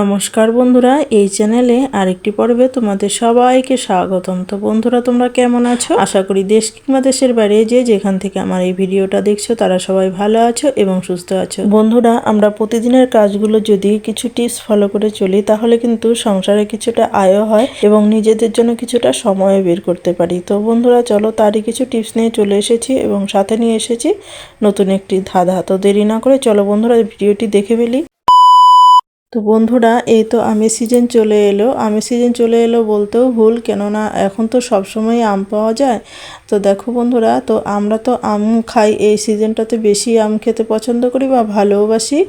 নমস্কার বন্ধুরা, এই চ্যানেলে আরেকটি পর্বে তোমাদের সবাইকে স্বাগতম। তো বন্ধুরা, তোমরা কেমন আছো? আশা করি দেশ কিংবা দেশের বাইরে যে যেখান থেকে আমার এই ভিডিওটা দেখছ, তারা সবাই ভালো আছো এবং সুস্থ আছো। বন্ধুরা, আমরা প্রতিদিনের কাজগুলো যদি কিছু টিপস ফলো করে চলি, তাহলে কিন্তু সংসারে কিছুটা আয়ও হয় এবং নিজেদের জন্য কিছুটা সময় বের করতে পারি। তো বন্ধুরা, চলো তারই কিছু টিপস নিয়ে চলে এসেছি এবং সাথে নিয়ে এসেছি নতুন একটি ধাঁধা। তো দেরি না করে চলো বন্ধুরা, ভিডিওটি দেখে ফেলি। তো বন্ধুরা, এই তো আমের সিজন চলে এলো। আমের সিজন চলে এলো বলতেও ভুল, কেননা এখন তো সবসময় আম পাওয়া যায়। তো দেখো বন্ধুরা, তো আমরা তো আম খাই, এই সিজনটাতে বেশি আম খেতে পছন্দ করি বা ভালোবাসি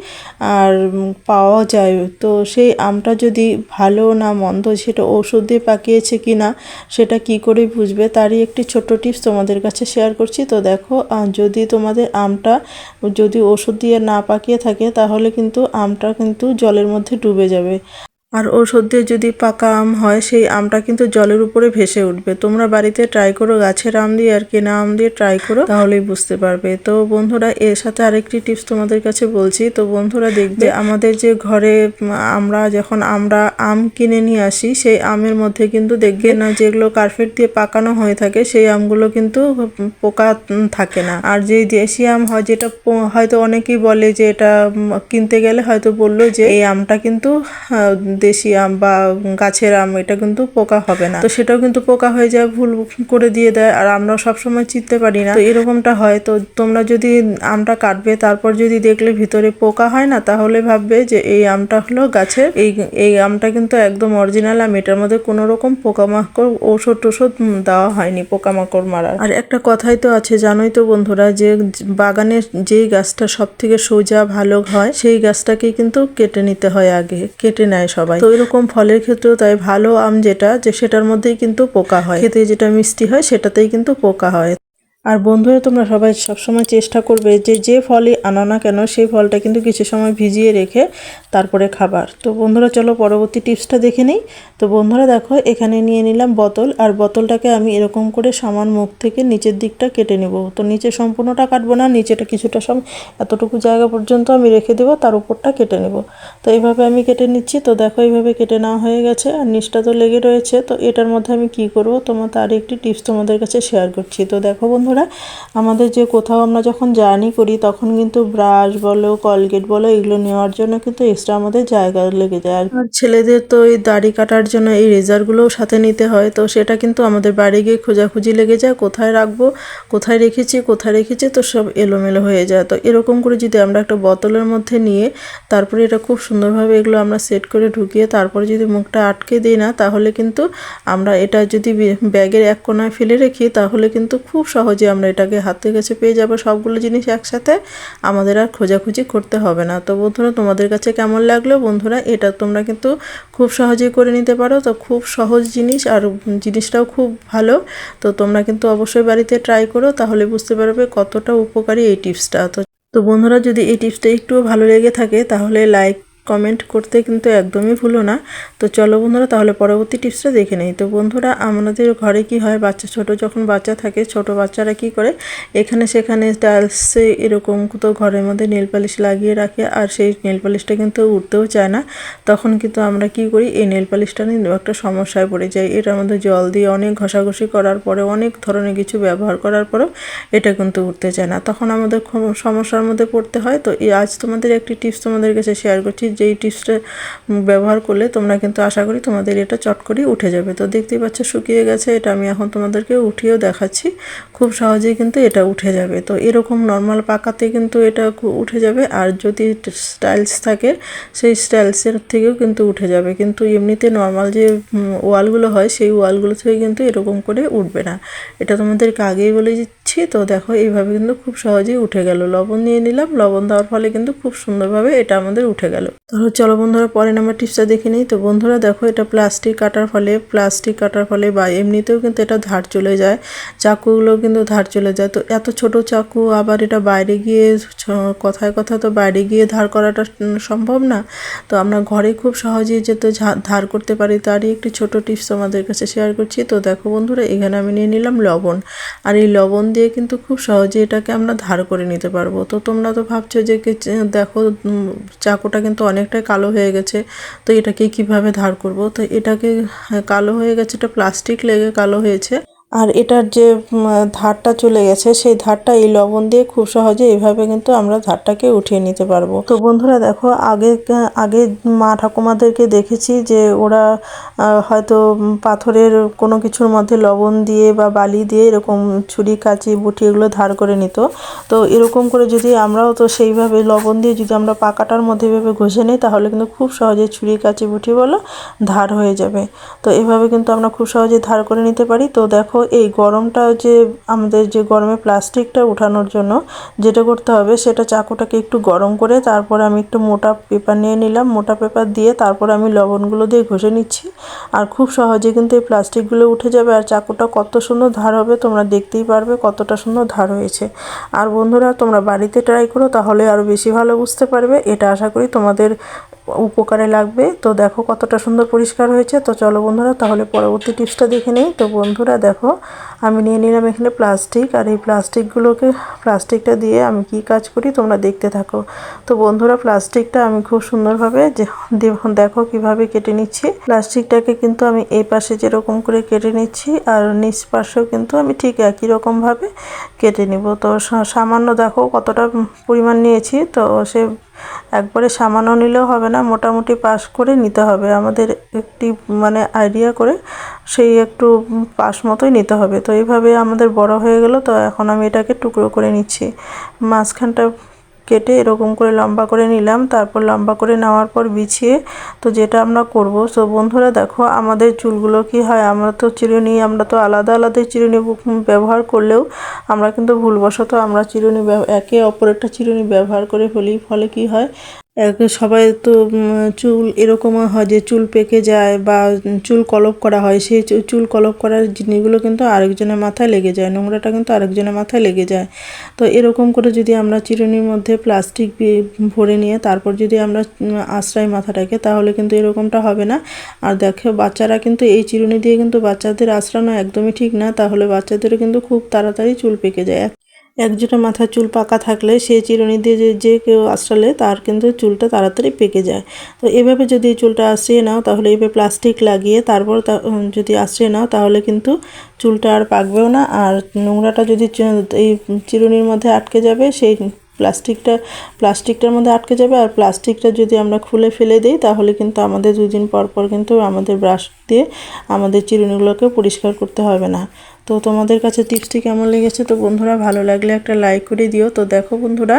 আর পাওয়া যায়। তো সেই আমটা যদি ভালো না মন্দ, সেটা ওষুধ দিয়ে পাকিয়েছে কি না সেটা কি করে বুঝবে? তারই একটি ছোট্ট টিপস তোমাদের কাছে শেয়ার করছি। তো দেখো যদি তোমাদের আমটা যদি ওষুধ দিয়ে না পাকিয়ে থাকে, তাহলে কিন্তু আমটা কিন্তু জলের মধ্যে ডুবে যাবে। আর ওষুধ দিয়ে যদি পাকা আম হয় সেই আমটা কিন্তু জলের উপরে ভেসে উঠবে। তোমরা বাড়িতে ট্রাই করো গাছের আম দিয়ে আর কেনা আম দিয়ে ট্রাই করো তাহলেই বুঝতে পারবে। তো বন্ধুরা এর সাথে আরেকটি টিপস তোমাদের কাছে বলছি। তো বন্ধুরা দেখবে আমাদের যে ঘরে আমরা যখন আমরা আম কিনে নিয়ে আসি সেই আমের মধ্যে কিন্তু দেখবে না যেগুলো কার্পেট দিয়ে পাকানো হয়ে থাকে সেই আমগুলো কিন্তু পোকা থাকে না। আর যে দেশি আম হয় যেটা হয়তো অনেকেই বলে যে এটা কিনতে গেলে হয়তো বলল যে এই আমটা কিন্তু দেশি আম বা গাছের আম, এটা কিন্তু পোকা হবে না। তো সেটাও কিন্তু পোকা হয়ে যায়, ভুল করে দিয়ে দেয়, আর আমরা সবসময় চিনতে পারি না। তো এরকমটা হয়, তো তোমরা যদি আমটা কাটবে, তারপর যদি দেখলে ভিতরে পোকা হয় না, তাহলে ভাববে যে এই আমটা হলো গাছের, এই এই আমটা কিন্তু একদম অরিজিনাল আম, এটার মধ্যে কোনো রকম পোকামাকড় ঔষধ টোষধ দেওয়া হয়নি, পোকামাকড় মারার। আর একটা কথাই তো আছে, জানোই তো বন্ধুরা, যে বাগানের যেই গাছটা সব থেকে সোজা ভালো হয়, সেই গাছটাকেই কিন্তু কেটে নিতে হয় আগে, কেটে নেয় সবাই। তো এরকম ফলের ক্ষেত্রেও তাই ভালো আম যেটা, যে সেটার মধ্যেই কিন্তু পোকা হয়। খেতে যেটা মিষ্টি হয়, সেটাতেই কিন্তু পোকা হয়। আর বন্ধুরা, তোমরা সবাই সবসময় চেষ্টা করবে যে যে ফলই আনো না কেন, সেই ফলটা কিন্তু কিছু সময় ভিজিয়ে রেখে তারপরে খাবার। তো বন্ধুরা, চলো পরবর্তী টিপসটা দেখে নিই। তো বন্ধুরা, দেখো, এখানে নিয়ে নিলাম বোতল, আর বোতলটাকে আমি এরকম করে সমান মুখ থেকে নিচের দিকটা কেটে নেব। তো নিচে সম্পূর্ণটা কাটবো না, নিচেটা কিছুটা সম এতটুকু জায়গা পর্যন্ত আমি রেখে দেবো, তার উপরটা কেটে নেব। তো এইভাবে আমি কেটে নিচ্ছি। তো দেখো এইভাবে কেটে নেওয়া হয়ে গেছে, আর নিচটা তো লেগে রয়েছে। তো এটার মধ্যে আমি কি করব? তোমার তার একটি টিপস তোমাদের কাছে শেয়ার করছি। তো দেখো বন্ধুরা আমাদের যে কোথাও আমরা যখন জার্নি করি, তখন কিন্তু ব্রাশ বলো, কলগেট বলো, এগুলো নেওয়ার জন্য কিন্তু এক্সট্রা আমাদের জায়গা লেগে যায়। আর ছেলেদের তো এই দাড়ি কাটার জন্য এই রেজারগুলোও সাথে নিতে হয়, তো সেটা কিন্তু আমাদের বাড়ি গিয়ে খোঁজাখুঁজি লেগে যায়, কোথায় রাখব, কোথায় রেখেছি কোথায় রেখেছি, তো সব এলোমেলো হয়ে যায়। তো এরকম করে যদি আমরা একটা বোতলের মধ্যে নিয়ে, তারপরে এটা খুব সুন্দরভাবে এগুলো আমরা সেট করে ঢুকিয়ে, তারপরে যদি মুখটা আটকে দিই না, তাহলে কিন্তু আমরা এটা যদি ব্যাগের এক কোনায় ফেলে রেখি, তাহলে কিন্তু খুব সহজে আমরা এটাকে হাতের কাছে পেয়ে যাব সবগুলো জিনিস একসাথে, আমাদের আর খোঁজাখুঁজি করতে হবে না। তো বন্ধুরা, তোমাদের কাছে কেমন লাগল? বন্ধুরা, এটা তোমরা কিন্তু খুব সহজেই করে নিতে পারো। তো খুব সহজ জিনিস আর জিনিসটাও খুব ভালো। তো তোমরা কিন্তু অবশ্যই বাড়িতে ট্রাই করো, তাহলে বুঝতে পারবে কতটা উপকারী এই টিপসটা তো তো বন্ধুরা, যদি এই টিপসটা একটুও ভালো লেগে থাকে, তাহলে লাইক কমেন্ট করতে কিন্তু একদমই ভুলো না। তো চলো বন্ধুরা, তাহলে পরবর্তী টিপসটা দেখে নেই। তো বন্ধুরা, আমাদের ঘরে কি হয়, বাচ্চা, ছোট যখন বাচ্চা থাকে, ছোট বাচ্চারা কি করে, এখানে সেখানে টাইলসে এরকম তো ঘরের মধ্যে নেল পালিশ লাগিয়ে রাখে, আর সেই নেল পালিশটা কিন্তু উঠতেও চায় না। তখন কিন্তু আমরা কি করি, এই নেল পালিশটা নিয়ে একটা সমস্যায় পড়ে যাই। এটার মধ্যে জল দিয়ে অনেক ঘষাঘষি করার পরে, অনেক ধরনের কিছু ব্যবহার করার পরেও এটা কিন্তু উঠতে চায় না। তখন আমাদের সমস্যার মধ্যে পড়তে হয়। তো এই আজ তোমাদের একটি টিপস তোমাদের কাছে শেয়ার করছি যেই টিপসটা ব্যবহার করলে তোমরা কিন্তু আশা করি তোমাদের এটা চট করেই উঠে যাবে। তো দেখতেই পাচ্ছ শুকিয়ে গেছে, এটা আমি এখন তোমাদেরকে উঠিয়েও দেখাচ্ছি। খুব সহজেই কিন্তু এটা উঠে যাবে। তো এরকম নর্মাল পাকাতে কিন্তু এটা উঠে যাবে আর যদি স্টাইলস থাকে, সেই স্টাইলসের থেকেও কিন্তু উঠে যাবে। কিন্তু এমনিতে নর্মাল যে ওয়ালগুলো হয়, সেই ওয়ালগুলো থেকে কিন্তু এরকম করে উঠবে না। এটা তোমাদেরকে আগেই বলে দিচ্ছি। তো দেখো, এইভাবে কিন্তু খুব সহজেই উঠে গেল। লবণ নিয়ে নিলাম। লবণ দেওয়ার ফলে কিন্তু খুব সুন্দরভাবে এটা আমাদের উঠে গেল। তাহলে চলো বন্ধুরা পরে নাম্বার টিপসটা দেখে নিই। তো বন্ধুরা, দেখো, এটা প্লাস্টিক কাটার ফলে প্লাস্টিক কাটার ফলে বা এমনিতেও কিন্তু এটা ধার চলে যায়। চাকুগুলো কিন্তু ধার চলে যায়। তো এত ছোট চাকু, আবার এটা বাইরে গিয়ে কথায় কথা তো বাইরে গিয়ে ধার করাটা সম্ভব না। তো আমরা ঘরে খুব সহজেই যেতে ধার করতে পারি, তারই একটি ছোট টিপস তোমাদের কাছে শেয়ার করছি। তো দেখো বন্ধুরা, এখানে আমি নিয়ে নিলাম লবণ। আর এই লবণ দিয়ে কিন্তু খুব সহজে এটাকে আমরা ধার করে নিতে পারব। তো তোমরা তো ভাবছ যে দেখো চাকুটা কিন্তু অনেকটাই কালো হয়ে গেছে তো এটাকে কীভাবে ধার করব? তো এটাকে হ্যাঁ, কালো হয়ে গেছে এটা প্লাস্টিক লেগে কালো হয়েছে। আর এটার যে ধারটা চলে গেছে, সেই ধারটা এই লবণ দিয়ে খুব সহজে এইভাবে কিন্তু আমরা ধারটাকে উঠিয়ে নিতে পারব। তো বন্ধুরা দেখো, আগে আগে মা ঠাকুমাদেরকে দেখেছি যে ওরা হয়তো পাথরের কোনো কিছুর মধ্যে লবণ দিয়ে বা বালি দিয়ে এরকম ছুরি, কাঁচি, বুটি এগুলো ধার করে নিত। তো এরকম করে যদি আমরাও তো সেইভাবে লবণ দিয়ে যদি আমরা পাকাটার মধ্যে এভাবে ঘষে নিই, তাহলে কিন্তু খুব সহজে ছুরি, কাঁচি, বুটি বলো ধার হয়ে যাবে। তো এভাবে কিন্তু আমরা খুব সহজে ধার করে নিতে পারি। তো দেখো এই গরমটা যে আমাদের যে গরমে প্লাস্টিকটা উঠানোর জন্য যেটা করতে হবে, সেটা চাকুটাকে একটু গরম করে তারপর আমি একটু মোটা পেপার নিয়ে নিলাম। মোটা পেপার দিয়ে তারপর আমি লবণগুলো দিয়ে ঘষে নিচ্ছি। আর খুব সহজে কিন্তু এই প্লাস্টিকগুলো উঠে যাবে। আর চাকুটা কত সুন্দর ধার হবে তোমরা দেখতেই পারবে কতটা সুন্দর ধার হয়েছে। আর বন্ধুরা, তোমরা বাড়িতে ট্রাই করো, তাহলে আরও বেশি ভালো বুঝতে পারবে। এটা আশা করি তোমাদের উপকারে লাগবে। তো দেখো কতটা সুন্দর পরিষ্কার হয়েছে। তো চলো বন্ধুরা, তাহলে পরবর্তী টিপসটা দেখে নেই। তো বন্ধুরা দেখো, আমি নিয়ে নিলাম এখানে প্লাস্টিক। আর এই প্লাস্টিকগুলোকে, প্লাস্টিকটা দিয়ে আমি কি কাজ করি তোমরা দেখতে থাকো। তো বন্ধুরা, প্লাস্টিকটা আমি খুব সুন্দরভাবে দেখো কীভাবে কেটে নিচ্ছি। প্লাস্টিকটাকে কিন্তু আমি এই পাশে যেরকম করে কেটে নিচ্ছি, আর নিচ পাশেও কিন্তু আমি ঠিক একই রকমভাবে কেটে নিব। তো সামান্য দেখো কতটা পরিমাণ নিয়েছি। তো সে একবারে সামান্য নিলেও হবে না, মোটামুটি পাস করে নিতে হবে। আমাদের একটি মানে আইডিয়া করে সেই একটু পাস মতোই নিতে হবে। তো এইভাবে আমাদের বড় হয়ে গেল, তো এখন আমি এটাকে টুকরো করে নিচ্ছি। মাঝখানটা কেটে এরকম করে লম্বা করে নিলাম, তারপর লম্বা করে নেওয়ার পর বিছিয়ে তো যেটা আমরা করব। সো বন্ধুরা দেখো আমাদের চুলগুলো কি হয়, আমরা তো চিরুনি, আমরা তো আলাদা আলাদা চিরুনি ব্যবহার করলেও আমরা কিন্তু ভুলবশত আমরা চিরুনি একে একটা চিরুনি ব্যবহার করে ফেলি, ফলে কি হয় সবাই তো চুল এরকম হয় যে চুল পেকে যায় বা চুল কলপ করা হয়, সেই চুল কলপ করার জিনিসগুলো কিন্তু আরেকজনের মাথায় লেগে যায়, নোংরাটা কিন্তু আরেকজনের মাথায় লেগে যায়। তো এরকম করে যদি আমরা চিরুনির মধ্যে প্লাস্টিক ভরে নিয়ে তারপর যদি আমরা আশ্রয় মাথাটাকে তাহলে কিন্তু এরকমটা হবে না। আর দেখো, বাচ্চারা কিন্তু এই চিরুনি দিয়ে কিন্তু বাচ্চাদের আশ্রানো একদমই ঠিক না, তাহলে বাচ্চাদেরও কিন্তু খুব তাড়াতাড়ি চুল পেকে যায়। একজোটা মাথার চুল পাকা থাকলে সেই চিরুনি দিয়ে যে যে কেউ আশ্রালে তার কিন্তু চুলটা তাড়াতাড়ি পেকে যায়। তো এভাবে যদি চুলটা আশ্রিয়ে নাও, তাহলে এভাবে প্লাস্টিক লাগিয়ে তারপর যদি আশ্রিয়ে নাও, তাহলে কিন্তু চুলটা আর পাকবেও না। আর নোংরাটা যদি এই চিরুনির মধ্যে আটকে যাবে, সেই প্লাস্টিকটা প্লাস্টিকটার মধ্যে আটকে যাবে। আর প্লাস্টিকটা যদি আমরা খুলে ফেলে দিই, তাহলে কিন্তু আমাদের দুদিন পর পর কিন্তু আমাদের ব্রাশ দিয়ে আমাদের চিরুনিগুলোকে পরিষ্কার করতে হবে না। তো তোমাদের কাছে টিপসটি কেমন লেগেছে? তো বন্ধুরা, ভালো লাগলে একটা লাইক করে দিও। তো দেখো বন্ধুরা,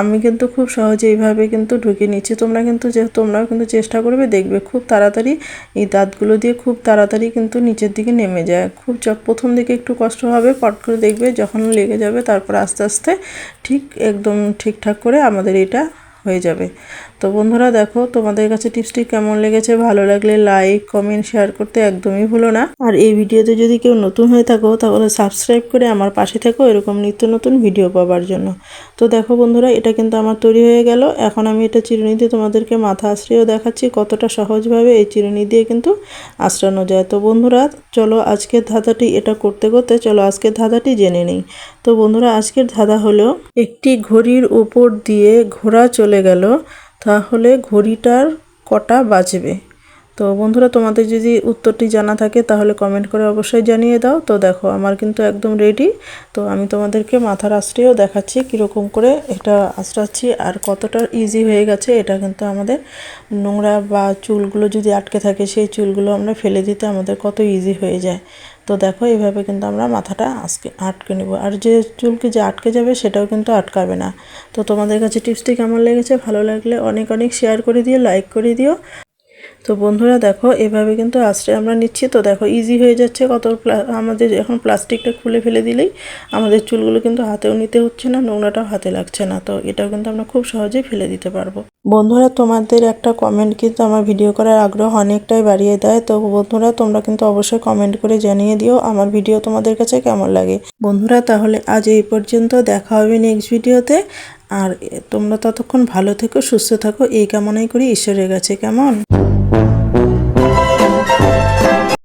আমি কিন্তু খুব সহজে এইভাবে কিন্তু ঢুকে নিচ্ছি। তোমরা কিন্তু যে, তোমরাও কিন্তু চেষ্টা করবে, দেখবে খুব তাড়াতাড়ি এই দাঁতগুলো দিয়ে খুব তাড়াতাড়ি কিন্তু নিচের দিকে নেমে যায়। খুব প্রথম দিকে একটু কষ্ট হবে, পট করে দেখবে যখন লেগে যাবে, তারপর আস্তে আস্তে ঠিক একদম ঠিকঠাক করে আমাদের এটা হয়ে যাবে। তো বন্ধুরা দেখো, তোমাদের কাছে টিপসটি কেমন লেগেছে? ভালো লাগলে লাইক কমেন্ট শেয়ার করতে একদমই ভুলো না। আর এই ভিডিওতে যদি কেউ নতুন হয়ে থাকো, তাহলে সাবস্ক্রাইব করে আমার পাশে থাকো এরকম নিত্য নতুন ভিডিও পাওয়ার জন্য। তো দেখো বন্ধুরা, এটা কিন্তু আমার তৈরি হয়ে গেল। এখন আমি এটা চিরুনি দিয়ে তোমাদেরকে মাথা আশ্রিয়েও দেখাচ্ছি কতটা সহজভাবে এই চিরুনি দিয়ে কিন্তু আশ্রানো যায়। তো বন্ধুরা, চলো আজকের ধাঁধাটি এটা করতে করতে, চলো আজকের ধাঁধাটি জেনে নেই। তো বন্ধুরা, আজকের ধাঁধা হলো একটি ঘড়ির উপর দিয়ে ঘোড়া চলে গেল। তাহলে ঘড়িটার কটা বাজবে? তো বন্ধুরা, তোমাদের যদি উত্তরটি জানা থাকে, তাহলে কমেন্ট করে অবশ্যই জানিয়ে দাও। তো দেখো, আমার কিন্তু একদম রেডি তো আমি তোমাদেরকে মাথার আশ্রয়েও দেখাচ্ছি, কীরকম করে এটা আশ্রাচ্ছি আর কতটা ইজি হয়ে গেছে। এটা কিন্তু আমাদের নোংরা বা চুলগুলো যদি আটকে থাকে, সেই চুলগুলো আমরা ফেলে দিতে আমাদের কত ইজি হয়ে যায়। তো দেখো, এইভাবে কিন্তু আমরা মাথাটা আজকে আটকে নেব। আর যে চুলকে যে আটকে যাবে, সেটাও কিন্তু আটকাবে না। তো তোমাদের কাছে টিপসটি কেমন লেগেছে? ভালো লাগলে অনেক অনেক শেয়ার করে দিও লাইক করে দিও। তো বন্ধুরা দেখো, এভাবে কিন্তু আশ্রয় আমরা নিচ্ছি। তো দেখো ইজি হয়ে যাচ্ছে। কত আমাদের এখন প্লাস্টিকটা খুলে ফেলে দিলেই আমাদের চুলগুলো কিন্তু হাতেও নিতে হচ্ছে না, নোংরাটাও হাতে লাগছে না। তো এটাও কিন্তু আমরা খুব সহজেই ফেলে দিতে পারব। বন্ধুরা, তোমাদের একটা কমেন্ট কিন্তু আমার ভিডিও করার আগ্রহ অনেকটাই বাড়িয়ে দেয়। তো বন্ধুরা, তোমরা কিন্তু অবশ্যই কমেন্ট করে জানিয়ে দিও আমার ভিডিও তোমাদের কাছে কেমন লাগে। বন্ধুরা, তাহলে আজ এই পর্যন্ত দেখা হবে নেক্সট ভিডিওতে আর তোমরা ততক্ষণ ভালো থেকো, সুস্থ থাকো। এই কামনাই করি ঈশ্বরের কাছে। কেমন?